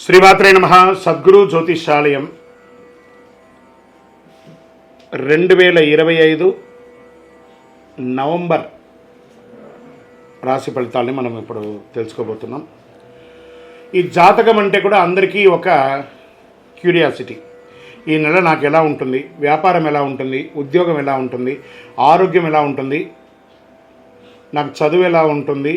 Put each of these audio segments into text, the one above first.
శ్రీమాత్రే నమ. సద్గురు జ్యోతిషాలయం రెండు వేల ఇరవై ఐదు నవంబర్ రాశి ఫలితాలని మనం ఇప్పుడు తెలుసుకోబోతున్నాం. ఈ జాతకం అంటే కూడా అందరికీ ఒక క్యూరియాసిటీ. ఈ నెల నాకు ఎలా ఉంటుంది? వ్యాపారం ఎలా ఉంటుంది? ఉద్యోగం ఎలా ఉంటుంది? ఆరోగ్యం ఎలా ఉంటుంది? నాకు చదువు ఎలా ఉంటుంది?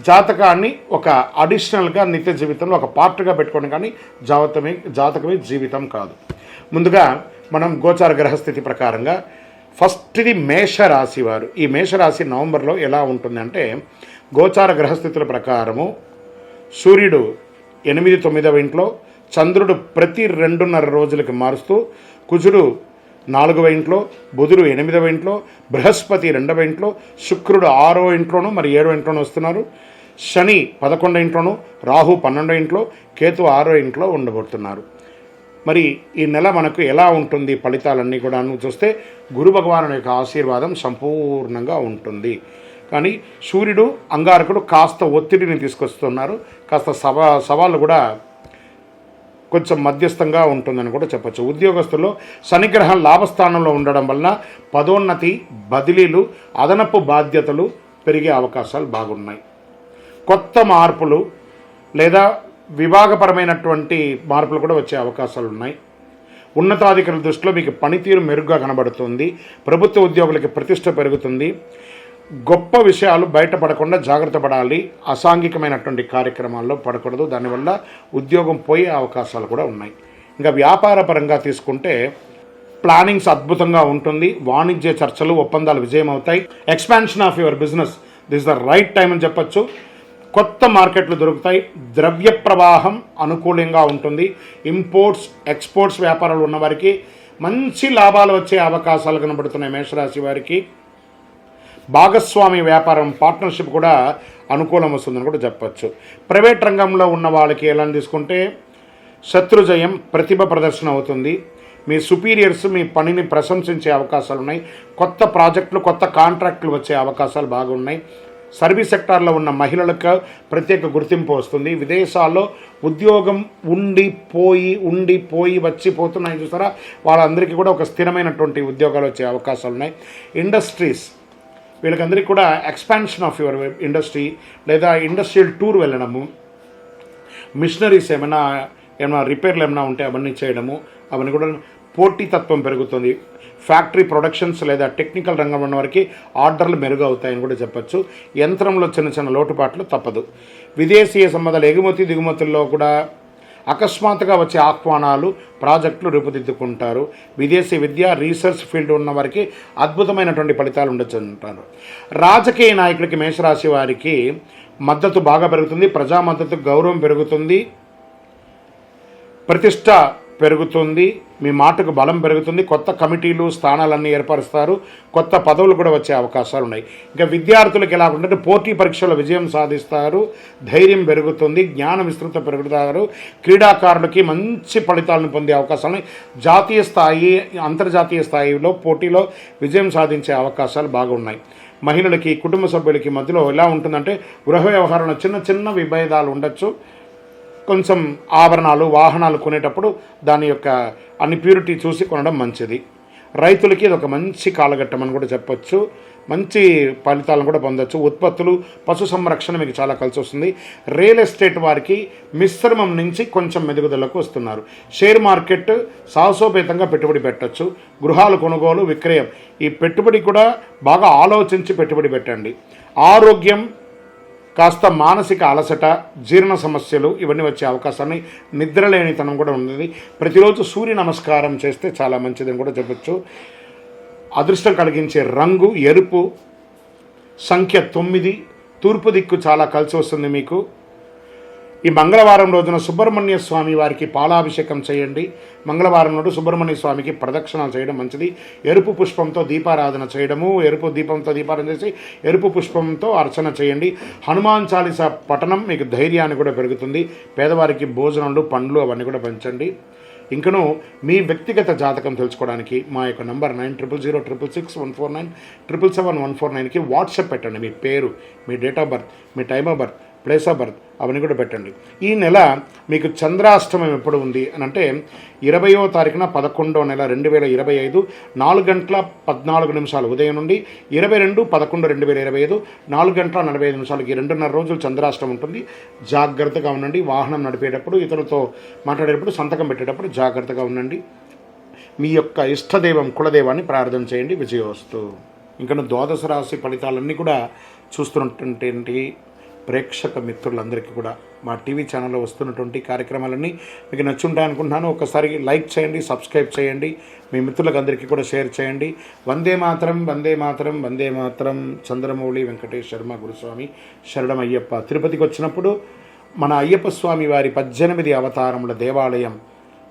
జాతకాన్ని ఒక అడిషనల్గా నిత్య జీవితంలో ఒక పార్ట్గా పెట్టుకోండి కానీ జాతకమే జాతకమే జీవితం కాదు. ముందుగా మనం గోచార గ్రహస్థితి ప్రకారంగా ఫస్ట్ది మేషరాశి వారు. ఈ మేషరాశి నవంబర్లో ఎలా ఉంటుందంటే గోచార గ్రహస్థితుల ప్రకారము సూర్యుడు ఎనిమిది తొమ్మిదవ ఇంట్లో చంద్రుడు ప్రతి రెండున్నర రోజులకి మారుస్తూ కుజుడు నాలుగవ ఇంట్లో బుధుడు ఎనిమిదవ ఇంట్లో బృహస్పతి రెండవ ఇంట్లో శుక్రుడు ఆరో ఇంట్లోనూ మరి ఏడవ ఇంట్లోనూ వస్తున్నారు. శని పదకొండో ఇంట్లోనూ రాహు పన్నెండో ఇంట్లో కేతు ఆరో ఇంట్లో ఉండబోతున్నారు. మరి ఈ నెల మనకు ఎలా ఉంటుంది? ఫలితాలన్నీ కూడా చూస్తే గురు భగవాను యొక్క ఆశీర్వాదం సంపూర్ణంగా ఉంటుంది. కానీ సూర్యుడు అంగారకుడు కాస్త ఒత్తిడిని తీసుకొస్తున్నారు. కాస్త సవా సవాళ్ళు కూడా కొంచెం మధ్యస్థంగా ఉంటుందని కూడా చెప్పచ్చు. ఉద్యోగస్తుల్లో శనిగ్రహం లాభస్థానంలో ఉండడం వలన పదోన్నతి బదిలీలు అదనపు బాధ్యతలు పెరిగే అవకాశాలు బాగున్నాయి. కొత్త మార్పులు లేదా విభాగపరమైనటువంటి మార్పులు కూడా వచ్చే అవకాశాలు ఉన్నాయి. ఉన్నతాధికారుల దృష్టిలో మీకు పనితీరు మెరుగ్గా కనబడుతుంది. ప్రభుత్వ ఉద్యోగులకి ప్రతిష్ట పెరుగుతుంది. గొప్ప విషయాలు బయటపడకుండా జాగ్రత్త పడాలి. అసాంఘికమైనటువంటి కార్యక్రమాల్లో పడకూడదు. దానివల్ల ఉద్యోగం పోయే అవకాశాలు కూడా ఉన్నాయి. ఇంకా వ్యాపార పరంగా తీసుకుంటే ప్లానింగ్స్ అద్భుతంగా ఉంటుంది. వాణిజ్య చర్చలు ఒప్పందాలు విజయం అవుతాయి expansion of your business this the right time అని చెప్పొచ్చు. కొత్త మార్కెట్లు దొరుకుతాయి. ద్రవ్య ప్రవాహం అనుకూలంగా ఉంటుంది. ఇంపోర్ట్స్ ఎక్స్పోర్ట్స్ వ్యాపారాలు ఉన్నవారికి మంచి లాభాలు వచ్చే అవకాశాలు కనబడుతున్నాయి మేషరాశి వారికి. భాగస్వామి వ్యాపారం పార్ట్నర్షిప్ కూడా అనుకూలం వస్తుందని కూడా చెప్పచ్చు. ప్రైవేట్ రంగంలో ఉన్న వాళ్ళకి ఎలా తీసుకుంటే శత్రుజయం ప్రతిభ ప్రదర్శన అవుతుంది. మీ సుపీరియర్స్ మీ పనిని ప్రశంసించే అవకాశాలు ఉన్నాయి. కొత్త ప్రాజెక్టులు కొత్త కాంట్రాక్టులు వచ్చే అవకాశాలు బాగున్నాయి. సర్వీస్ సెక్టార్లో ఉన్న మహిళలకు ప్రత్యేక గుర్తింపు వస్తుంది. విదేశాల్లో ఉద్యోగం ఉండి పోయి ఉండి పోయి వచ్చి పోతున్నాయి చూసారా? వాళ్ళందరికీ కూడా ఒక స్థిరమైనటువంటి ఉద్యోగాలు వచ్చే అవకాశాలు ఉన్నాయి. ఇండస్ట్రీస్ వీళ్ళకందరికీ కూడా ఎక్స్పాన్షన్ ఆఫ్ యువర్ ఇండస్ట్రీ లేదా ఇండస్ట్రియల్ టూర్ వెళ్ళడము మిషనరీస్ ఏమైనా ఏమైనా రిపేర్లు ఏమైనా ఉంటే అవన్నీ చేయడము అవన్నీ కూడా పోటీతత్వం పెరుగుతుంది. ఫ్యాక్టరీ ప్రొడక్షన్స్ లేదా టెక్నికల్ రంగం ఉన్న వారికి ఆర్డర్లు మెరుగు అవుతాయని కూడా చెప్పచ్చు. యంత్రంలో చిన్న చిన్న లోటుపాట్లు తప్పదు. విదేశీయ సంబంధాలు ఎగుమతి దిగుమతుల్లో కూడా అకస్మాత్తుగా వచ్చే ఆహ్వానాలు ప్రాజెక్టులు రూపుదిద్దుకుంటారు. విదేశీ విద్య రీసెర్చ్ ఫీల్డ్ ఉన్న వారికి అద్భుతమైనటువంటి ఫలితాలు ఉండొచ్చు అంటారు రాజకీయ నాయకులకి మేషరాశి వారికి మద్దతు బాగా పెరుగుతుంది ప్రజా మద్దతు గౌరవం పెరుగుతుంది. ప్రతిష్ట పెరుగుతుంది మీ మాటకు బలం పెరుగుతుంది కొత్త కమిటీలు స్థానాలన్నీ ఏర్పరుస్తారు కొత్త పదవులు కూడా వచ్చే అవకాశాలు ఉన్నాయి. ఇంకా విద్యార్థులకు ఎలా ఉంటుంటే పోటీ పరీక్షలో విజయం సాధిస్తారు ధైర్యం పెరుగుతుంది జ్ఞాన విస్తృత పెరుగుతారు క్రీడాకారులకి మంచి ఫలితాలను పొందే అవకాశాలు ఉన్నాయి. జాతీయ స్థాయి అంతర్జాతీయ స్థాయిలో పోటీలో విజయం సాధించే అవకాశాలు బాగున్నాయి మహిళలకి కుటుంబ సభ్యులకి మధ్యలో ఎలా ఉంటుందంటే గృహ వ్యవహారంలో చిన్న చిన్న విభేదాలు ఉండొచ్చు. కొంచెం ఆభరణాలు వాహనాలు కొనేటప్పుడు దాని యొక్క అన్ని ప్యూరిటీ చూసి కొనడం మంచిది. రైతులకి ఇది ఒక మంచి కాలఘట్టం అని కూడా చెప్పొచ్చు. మంచి ఫలితాలను కూడా పొందొచ్చు. ఉత్పత్తులు పశు సంరక్షణ మీకు చాలా కలిసి వస్తుంది. రియల్ ఎస్టేట్ వారికి మిశ్రమం నుంచి కొంచెం మెరుగుదలకు వస్తున్నారు. షేర్ మార్కెట్ సాహసోపేతంగా పెట్టుబడి పెట్టచ్చు. గృహాలు కొనుగోలు విక్రయం. ఈ పెట్టుబడి కూడా బాగా ఆలోచించి పెట్టుబడి పెట్టండి. ఆరోగ్యం కాస్త మానసిక అలసట జీర్ణ సమస్యలు ఇవన్నీ వచ్చే అవకాశాన్ని నిద్రలేనితనం కూడా ఉంది ప్రతిరోజు సూర్య నమస్కారం చేస్తే చాలా మంచిదని కూడా చెప్పొచ్చు. అదృష్టం కలిగించే రంగు ఎరుపు సంఖ్య తొమ్మిది తూర్పు దిక్కు చాలా కలిసి వస్తుంది మీకు. ఈ మంగళవారం రోజున సుబ్రహ్మణ్య స్వామి వారికి పాలాభిషేకం చేయండి. మంగళవారం నాడు సుబ్రహ్మణ్య స్వామికి ప్రదక్షిణాలు చేయడం మంచిది. ఎరుపు పుష్పంతో దీపారాధన చేయడము ఎరుపు దీపంతో దీపారాధన చేసి ఎరుపు పుష్పంతో అర్చన చేయండి. హనుమాన్ చాలీస పఠనం మీకు ధైర్యాన్ని కూడా పెరుగుతుంది. పేదవారికి భోజనాలు పండ్లు అవన్నీ కూడా పెంచండి. ఇంకను మీ వ్యక్తిగత జాతకం తెలుసుకోవడానికి మా యొక్క number nine triple zero triple six one four nine triple seven one four నైన్కి వాట్సాప్ పెట్టండి మీ పేరు మీ date of birth me time of birth place of birth అవన్నీ కూడా పెట్టండి. ఈ నెల మీకు చంద్రాష్టమం ఎప్పుడు ఉంది అని అంటే ఇరవయో తారీఖున పదకొండో నెల రెండు వేల ఇరవై ఐదు నాలుగు గంటల పద్నాలుగు నిమిషాలు ఉదయం నుండి ఇరవై రెండు పదకొండు రెండు వేల ఇరవై ఐదు నాలుగు గంటల నలభై ఐదు నిమిషాలకి రెండున్నర రోజులు చంద్రాష్టమం ఉంటుంది. జాగ్రత్తగా ఉండండి. వాహనం నడిపేటప్పుడు ఇతరులతో మాట్లాడేటప్పుడు సంతకం పెట్టేటప్పుడు జాగ్రత్తగా ఉండండి. మీ యొక్క ఇష్టదైవం కులదైవాన్ని ప్రార్థన చేయండి. విజయవస్తు. ఇంకా ద్వాదశ రాశి ఫలితాలన్నీ కూడా చూస్తున్నటువంటి ప్రేక్షక మిత్రులందరికీ కూడా మా టీవీ ఛానల్లో వస్తున్నటువంటి కార్యక్రమాలన్నీ మీకు నచ్చుంటాయి అనుకుంటున్నాను. ఒకసారి లైక్ చేయండి సబ్స్క్రైబ్ చేయండి మీ మిత్రులకు అందరికీ కూడా షేర్ చేయండి. వందే మాతరం వందే మాతరం వందే మాతరం చంద్రమౌళి వెంకటేష్ శర్మ గురుస్వామి శరణం అయ్యప్ప తిరుపతికి వచ్చినప్పుడు మన అయ్యప్ప స్వామి వారి పద్దెనిమిది అవతారముల దేవాలయం